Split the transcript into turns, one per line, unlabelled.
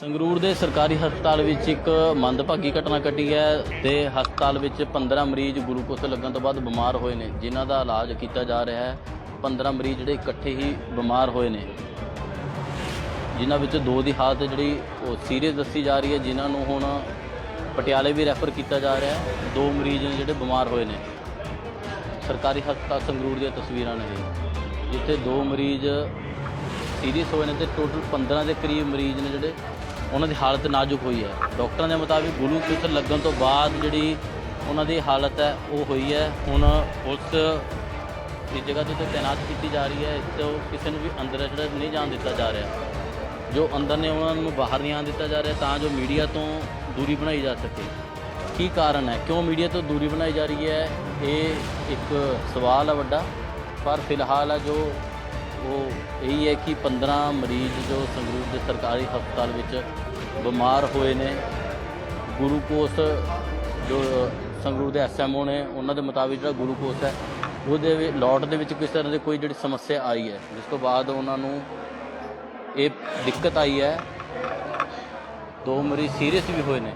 ਸੰਗਰੂਰ ਦੇ ਸਰਕਾਰੀ ਹਸਪਤਾਲ ਵਿੱਚ ਇੱਕ ਮੰਦਭਾਗੀ ਘਟਨਾ ਘਟੀ ਹੈ ਤੇ ਹਸਪਤਾਲ ਵਿੱਚ 15 ਮਰੀਜ਼ ਗਲੂਕੋਸ ਲੱਗਣ ਤੋਂ ਬਾਅਦ ਬਿਮਾਰ ਹੋਏ ਨੇ, ਜਿਨ੍ਹਾਂ ਦਾ ਇਲਾਜ ਕੀਤਾ ਜਾ ਰਿਹਾ ਹੈ। 15 ਮਰੀਜ਼ ਜਿਹੜੇ ਇਕੱਠੇ ਹੀ ਬਿਮਾਰ ਹੋਏ ਨੇ। ਜਿਨ੍ਹਾਂ ਵਿੱਚ ਦੋ ਦੀ ਹਾਲਤ ਜਿਹੜੀ ਉਹ ਸੀਰੀਅਸ ਦੱਸੀ ਜਾ ਰਹੀ ਹੈ, ਜਿਨ੍ਹਾਂ ਨੂੰ ਹੁਣ ਪਟਿਆਲੇ ਵੀ ਰੈਫਰ ਕੀਤਾ ਜਾ ਰਿਹਾ ਹੈ। ਦੋ ਮਰੀਜ਼ ਨੇ ਜਿਹੜੇ ਬਿਮਾਰ ਹੋਏ ਨੇ। ਸਰਕਾਰੀ ਹਸਪਤਾਲ ਸੰਗਰੂਰ ਦੀਆਂ ਤਸਵੀਰਾਂ ਨੇ ਇਹ, ਜਿੱਥੇ ਦੋ ਮਰੀਜ਼ ਸੀਰੀਅਸ ਹੋਏ ਨੇ ਤੇ ਟੋਟਲ 15 ਦੇ ਕਰੀਬ ਮਰੀਜ਼ ਨੇ ਜਿਹੜੇ ਉਹਨਾਂ ਦੀ ਹਾਲਤ ਨਾਜ਼ੁਕ ਹੋਈ ਹੈ। ਡਾਕਟਰਾਂ ਦੇ ਮੁਤਾਬਿਕ ਗਲੂਕੋਜ਼ ਲੱਗਣ ਤੋਂ ਬਾਅਦ ਜਿਹੜੀ ਉਹਨਾਂ ਦੀ ਹਾਲਤ ਹੈ, ਉਹ ਹੋਈ ਹੈ। ਹੁਣ ਉਸ ਇਸ ਜਗ੍ਹਾ ਦੇ ਉੱਤੇ ਤਾਇਨਾਤ ਕੀਤੀ ਜਾ ਰਹੀ ਹੈ। ਇਸ ਤੋਂ ਕਿਸੇ ਨੂੰ ਵੀ ਅੰਦਰ ਜਿਹੜਾ ਨਹੀਂ ਜਾਣ ਦਿੱਤਾ ਜਾ ਰਿਹਾ। ਜੋ ਅੰਦਰ ਨੇ ਉਹਨਾਂ ਨੂੰ ਬਾਹਰ ਨਹੀਂ ਆਉਣ ਦਿੱਤਾ ਜਾ ਰਿਹਾ, ਤਾਂ ਜੋ ਮੀਡੀਆ ਤੋਂ ਦੂਰੀ ਬਣਾਈ ਜਾ ਸਕੇ। ਕੀ ਕਾਰਨ ਹੈ? ਕਿਉਂ ਮੀਡੀਆ ਤੋਂ ਦੂਰੀ ਬਣਾਈ ਜਾ ਰਹੀ ਹੈ? ਇਹ ਇੱਕ ਸਵਾਲ ਹੈ ਵੱਡਾ। ਪਰ ਫਿਲਹਾਲ ਹੈ ਜੋ ਇਹੀ ਹੈ ਕਿ 15 ਮਰੀਜ਼ ਜੋ ਸੰਗਰੂਰ ਦੇ ਸਰਕਾਰੀ ਹਸਪਤਾਲ ਵਿੱਚ ਬਿਮਾਰ ਹੋਏ ਨੇ, ਗਲੂਕੋਸ ਜੋ ਸੰਗਰੂਰ ਦੇ ਐਸਐਮਓ ਨੇ, ਉਹਨਾਂ ਦੇ ਮੁਤਾਬਿਕ ਜਿਹੜਾ ਗਲੂਕੋਸ ਹੈ, ਉਹਦੇ ਲੋਟ ਦੇ ਵਿੱਚ ਕਿਸ ਤਰ੍ਹਾਂ ਦੀ ਕੋਈ ਜਿਹੜੀ ਸਮੱਸਿਆ ਆਈ ਹੈ। ਜਿਸ ਤੋਂ ਬਾਅਦ ਉਹਨਾਂ ਨੂੰ ਇਹ ਦਿੱਕਤ ਆਈ ਹੈ, ਦੋ ਮਰੀਜ਼ ਸੀਰੀਅਸ ਵੀ ਹੋਏ ਨੇ।